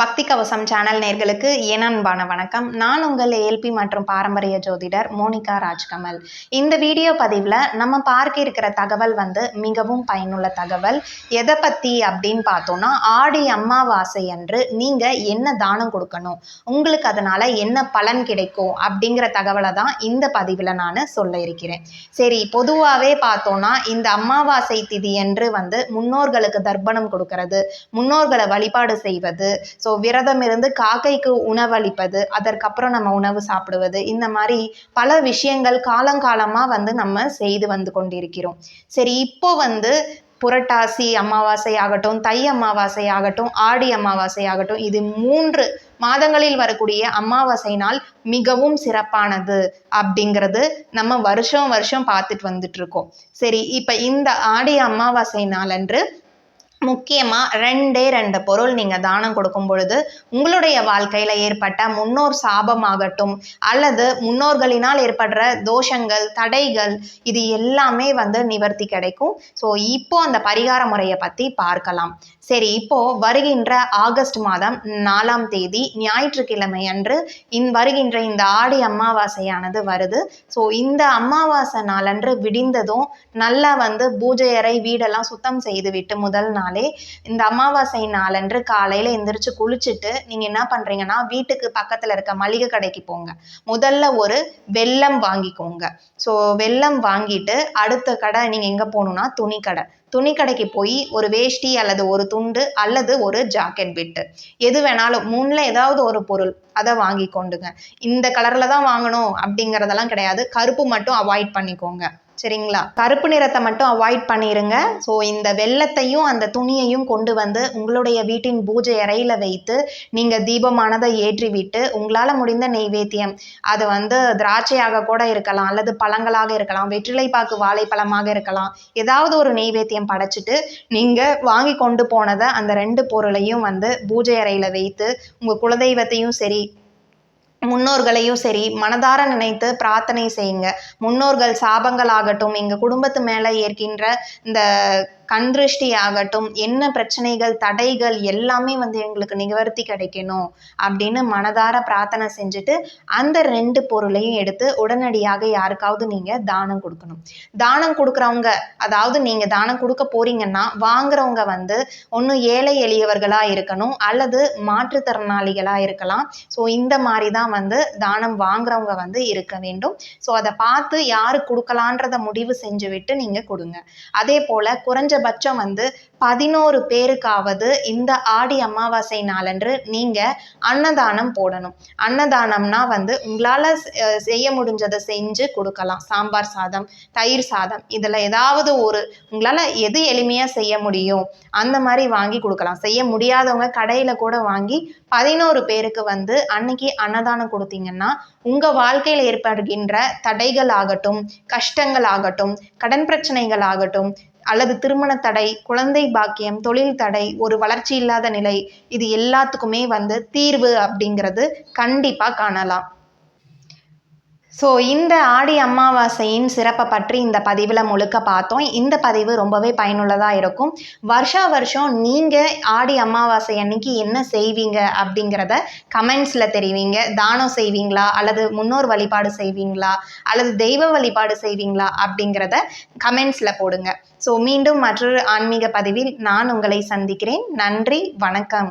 பக்தி கவசம் சேனல் நேர்களுக்கு ஏனன்பான வணக்கம். நான் உங்கள் ஏல்பி மற்றும் பாரம்பரிய ஜோதிடர் மோனிகா ராஜ்கமல். இந்த வீடியோ பதிவில் நம்ம பார்க்க இருக்கிற தகவல் வந்து மிகவும் பயனுள்ள தகவல். எதை பற்றி அப்படின்னு பார்த்தோன்னா ஆடி அம்மாவாசை அன்று நீங்கள் என்ன தானம் கொடுக்கணும்? உங்களுக்கு அதனால் என்ன பலன் கிடைக்கும்? அப்படிங்கிற தகவலை தான் இந்த பதிவில் நான் சொல்ல இருக்கிறேன். சரி பொதுவாகவே பார்த்தோன்னா இந்த அமாவாசை திதி என்று வந்து முன்னோர்களுக்கு தர்ப்பணம் கொடுக்கறது. முன்னோர்களை வழிபாடு செய்வது ஸோ ஸோ விரதம் இருந்து காக்கைக்கு உணவளிப்பது அதற்கப்புறம் நம்ம உணவு சாப்பிடுவது இந்த மாதிரி பல விஷயங்கள் காலங்காலமாக வந்து நம்ம செய்து வந்து கொண்டிருக்கிறோம். சரி இப்போ வந்து புரட்டாசி அமாவாசை ஆகட்டும் தை அமாவாசை ஆகட்டும் ஆடி அமாவாசை ஆகட்டும் இது மூன்று மாதங்களில் வரக்கூடிய அமாவாசை நாள் மிகவும் சிறப்பானது அப்படிங்கிறது நம்ம வருஷம் வருஷம் பார்த்துட்டு வந்துட்டு இருக்கோம். சரி இப்போ இந்த ஆடி அமாவாசை நாள் அன்று முக்கியமாக ரெண்டே ரெண்டு பொருள் நீங்கள் தானம் கொடுக்கும் பொழுது உங்களுடைய வாழ்க்கையில் ஏற்பட்ட முன்னோர் சாபமாகட்டும் அல்லது முன்னோர்களினால் ஏற்படுற தோஷங்கள் தடைகள் இது எல்லாமே வந்து நிவர்த்தி கிடைக்கும். ஸோ இப்போ அந்த பரிகார முறையை பற்றி பார்க்கலாம். சரி இப்போ வருகின்ற ஆகஸ்ட் மாதம் நாலாம் தேதி ஞாயிற்றுக்கிழமை அன்று இன் வருகின்ற இந்த ஆடி அமாவாசையானது வருது. ஸோ இந்த அமாவாசை நாளன்று விடிந்ததும் நல்லா வந்து பூஜை அறை வீடெல்லாம் சுத்தம் செய்து விட்டு முதல் நாள் நாளே இந்த அமாவாசை நாளன்று காலையில் எந்திரிச்சு குளிச்சுட்டு நீங்கள் என்ன பண்ணுறீங்கன்னா வீட்டுக்கு பக்கத்தில் இருக்க மளிகை கடைக்கு போங்க. முதல்ல ஒரு வெல்லம் வாங்கிக்கோங்க. ஸோ வெல்லம் வாங்கிட்டு அடுத்த கடை நீங்கள் எங்கே போகணுன்னா துணி கடை துணி கடைக்கு போய் ஒரு வேஷ்டி அல்லது ஒரு துண்டு அல்லது ஒரு ஜாக்கெட் பிட்டு எது வேணாலும் மூணில் ஏதாவது ஒரு பொருள் அதை வாங்கி கொண்டுங்க இந்த கலரில் தான் வாங்கணும் அப்படிங்கிறதெல்லாம் கிடையாது. கருப்பு மட்டும் அவாய்ட் பண்ணிக்கோங்க. சரிங்களா? கருப்பு நிறத்தை மட்டும் அவாய்ட் பண்ணிடுங்க ஸோ இந்த வெள்ளத்தையும் அந்த துணியையும் கொண்டு வந்து உங்களுடைய வீட்டின் பூஜை அறையில் வைத்து நீங்கள் தீபமானதை ஏற்றி விட்டு உங்களால் முடிந்த நெய்வேத்தியம். அது வந்து திராட்சையாக கூட இருக்கலாம் அல்லது பழங்களாக இருக்கலாம் வெற்றிலைப்பாக்கு வாழைப்பழமாக இருக்கலாம். ஏதாவது ஒரு நெய்வேத்தியம் படைச்சிட்டு நீங்கள் வாங்கி கொண்டு போனதை அந்த ரெண்டு பொருளையும் வந்து பூஜை அறையில் வைத்து உங்கள் குலதெய்வத்தையும் சரி முன்னோர்களையும் சரி மனதார நினைத்து பிரார்த்தனை செய்யுங்க. முன்னோர்கள் சாபங்கள் ஆகட்டும் எங்கள் குடும்பத்து மேலே ஏற்கின்ற இந்த கண் திருஷ்டி ஆகட்டும் என்ன பிரச்சனைகள் தடைகள் எல்லாமே வந்து எங்களுக்கு நிவர்த்தி கிடைக்கணும் அப்படின்னு மனதார பிரார்த்தனை செஞ்சுட்டு அந்த ரெண்டு பொருளையும் எடுத்து உடனடியாக யாருக்காவது நீங்கள் தானம் கொடுக்கணும். தானம் கொடுக்குறவங்க அதாவது நீங்கள் தானம் கொடுக்க போறீங்கன்னா வாங்குறவங்க வந்து ஒன்று ஏழை எளியவர்களாக இருக்கணும் அல்லது மாற்றுத்திறனாளிகளாக இருக்கலாம். ஸோ இந்த மாதிரி தான் வந்து தானம் வாங்குறவங்க வந்து இருக்க வேண்டும். ஸோ அதை பார்த்து யாரு கொடுக்கலான்றத முடிவு செஞ்சு விட்டு நீங்கள் கொடுங்க. அதே போல் குறைஞ்ச குறைஞ்சபட்சம் வந்து பதினோரு பேருக்காவது இந்த ஆடி அமாவாசை நாளன்று நீங்கள் அன்னதானம் போடணும். அன்னதானம்னா வந்து உங்களால் செய்ய முடிஞ்சதை செஞ்சு கொடுக்கலாம். சாம்பார் சாதம் தயிர் சாதம் இதில் ஏதாவது ஒரு உங்களால் எது எளிமையாக செய்ய முடியும் அந்த மாதிரி வாங்கி கொடுக்கலாம். செய்ய முடியாதவங்க கடையில் கூட வாங்கி பதினோரு பேருக்கு வந்து அன்னைக்கு அன்னதானம் கொடுத்தீங்கன்னா உங்கள் வாழ்க்கையில் ஏற்படுகின்ற தடைகள் ஆகட்டும் கஷ்டங்கள் ஆகட்டும் கடன் பிரச்சனைகள் ஆகட்டும் அல்லது திருமண தடை குழந்தை பாக்கியம் தொழில் தடை ஒரு வளர்ச்சி இல்லாத நிலை இது எல்லாத்துக்குமே வந்து தீர்வு அப்படிங்கிறது கண்டிப்பாக காணலாம். ஸோ இந்த ஆடி அமாவாசையின் சிறப்பை பற்றி இந்த பதிவில் முழுக்க பார்த்தோம். இந்த பதிவு ரொம்பவே பயனுள்ளதாக இருக்கும். வருஷா வருஷம் நீங்கள் ஆடி அமாவாசை அன்னைக்கு என்ன செய்வீங்க அப்படிங்கிறத கமெண்ட்ஸில் தெரிவிங்க. தானம் செய்வீங்களா? அல்லது முன்னோர் வழிபாடு செய்வீங்களா? அல்லது தெய்வ வழிபாடு செய்வீங்களா? அப்படிங்கிறத கமெண்ட்ஸில் போடுங்க. ஸோ மீண்டும் மற்றொரு ஆன்மீக பதிவில் நான் உங்களை சந்திக்கிறேன். நன்றி வணக்கம்.